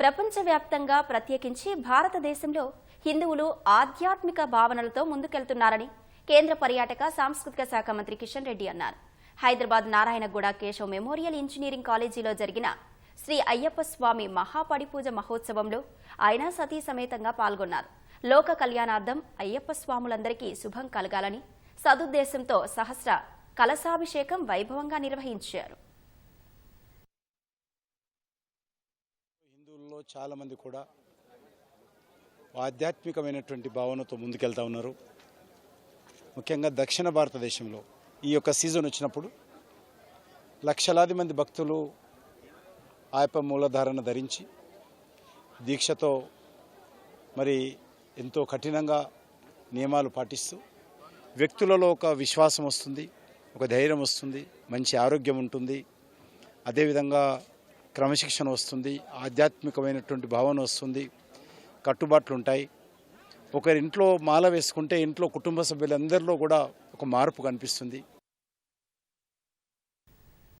ప్రపంచవ్యాప్తంగా ప్రత్యేకించి భారతదేశంలో హిందువులు ఆధ్యాత్మిక భావనలతో ముందుకెళ్తున్నారని కేంద్ర పర్యాటక సాంస్కృతిక శాఖ మంత్రి కిషన్ రెడ్డి అన్నారు. హైదరాబాద్ నారాయణగూడ కేశవ్ మెమోరియల్ ఇంజనీరింగ్ కాలేజీలో జరిగిన శ్రీ అయ్యప్ప స్వామి మహాపడిపూజ మహోత్సవంలో ఆయన సతీ సమేతంగా పాల్గొన్నారు. లోక కళ్యాణార్థం అయ్యప్ప స్వాములందరికీ శుభం కలగాలని సదుద్దేశంతో సహస్ర కలశాభిషేకం వైభవంగా నిర్వహించారు. చాలామంది కూడా ఆధ్యాత్మికమైనటువంటి భావనతో ముందుకెళ్తా ఉన్నారు. ముఖ్యంగా దక్షిణ భారతదేశంలో ఈ యొక్క సీజన్ వచ్చినప్పుడు లక్షలాది మంది భక్తులు ఆయప మూలధారణ ధరించి దీక్షతో మరి ఎంతో కఠినంగా నియమాలు పాటిస్తూ వ్యక్తులలో ఒక విశ్వాసం వస్తుంది ఒక ధైర్యం వస్తుంది మంచి ఆరోగ్యం ఉంటుంది. అదేవిధంగా క్రమశిక్షణ వస్తుంది ఆధ్యాత్మికమైనటువంటి భావన వస్తుంది కట్టుబాట్లు ఉంటాయి. ఒకరి ఇంట్లో మాల వేసుకుంటే ఇంట్లో కుటుంబ సభ్యులందరిలో కూడా ఒక మార్పు కనిపిస్తుంది.